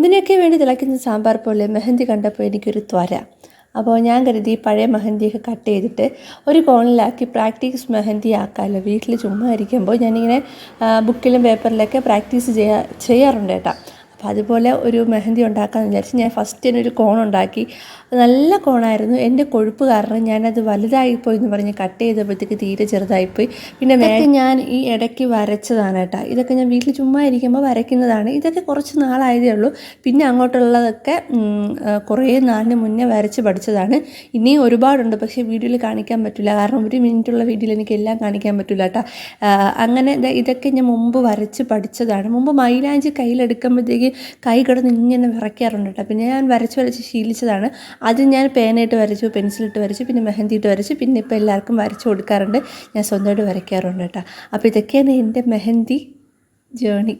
ഇതിനൊക്കെ വേണ്ടി തിളയ്ക്കുന്ന സാമ്പാർ പോലെ മെഹന്തി കണ്ടപ്പോൾ എനിക്കൊരു ത്വര. അപ്പോൾ ഞാൻ കരുതി പഴയ മെഹന്തിയൊക്കെ കട്ട് ചെയ്തിട്ട് ഒരു കോണിലാക്കി പ്രാക്ടീസ് മെഹന്തി ആക്കാമല്ലോ വീട്ടിൽ ചുമ്മാ ഇരിക്കുമ്പോൾ ഞാനിങ്ങനെ ബുക്കിലും പേപ്പറിലൊക്കെ പ്രാക്ടീസ് ചെയ്യാ ചെയ്യാറുണ്ട് കേട്ടോ. അപ്പോൾ അതുപോലെ ഒരു മെഹന്തി ഉണ്ടാക്കാമെന്ന് വിചാരിച്ച് ഞാൻ ഫസ്റ്റ് തന്നെ ഒരു കോൺ ഉണ്ടാക്കി. അത് നല്ല കോണായിരുന്നു എന്റെ കൊഴുപ്പ് കാരണം ഞാനത് വലുതായിപ്പോയി എന്ന് പറഞ്ഞ് കട്ട് ചെയ്തപ്പോഴത്തേക്ക് തീരെ ചെറുതായിപ്പോയി. പിന്നെ മേലെ ഞാൻ ഈ ഇടയ്ക്ക് വരച്ചതാണ് കേട്ടോ. ഇതൊക്കെ ഞാൻ വീട്ടിൽ ചുമ്മാ ഇരിക്കുമ്പോൾ വരയ്ക്കുന്നതാണ്. ഇതൊക്കെ കുറച്ച് നാളായതേ ഉള്ളൂ. പിന്നെ അങ്ങോട്ടുള്ളതൊക്കെ കുറേ നാളിന് മുന്നേ വരച്ച് പഠിച്ചതാണ്. ഇനിയും ഒരുപാടുണ്ട്. പക്ഷേ വീഡിയോയിൽ കാണിക്കാൻ പറ്റില്ല. കാരണം ഒരു മിനിറ്റുള്ള വീഡിയോയിൽ എനിക്ക് എല്ലാം കാണിക്കാൻ പറ്റില്ല കേട്ടോ. അങ്ങനെ ഇതൊക്കെ ഞാൻ മുമ്പ് വരച്ച് പഠിച്ചതാണ്. മുമ്പ് മൈലാഞ്ചി കയ്യിലെടുക്കുമ്പോഴത്തേക്ക് കൈ കിടന്ന് ഇങ്ങനെ വിറയ്ക്കാറുണ്ട് കേട്ടോ. പിന്നെ ഞാൻ വരച്ച് വരച്ച് ശീലിച്ചതാണ്. ആദ്യം ഞാൻ പേനയിട്ട് വരച്ചു പെൻസിലിട്ട് വരച്ചു പിന്നെ മെഹന്തി ഇട്ട് വരച്ചു പിന്നെ ഇപ്പോൾ എല്ലാവർക്കും വരച്ച് കൊടുക്കാറുണ്ട്. ഞാൻ സ്വന്തമായിട്ട് വരയ്ക്കാറുണ്ട് കേട്ടോ. അപ്പോൾ ഇതൊക്കെയാണ് എന്റെ മെഹന്തി ജേണി.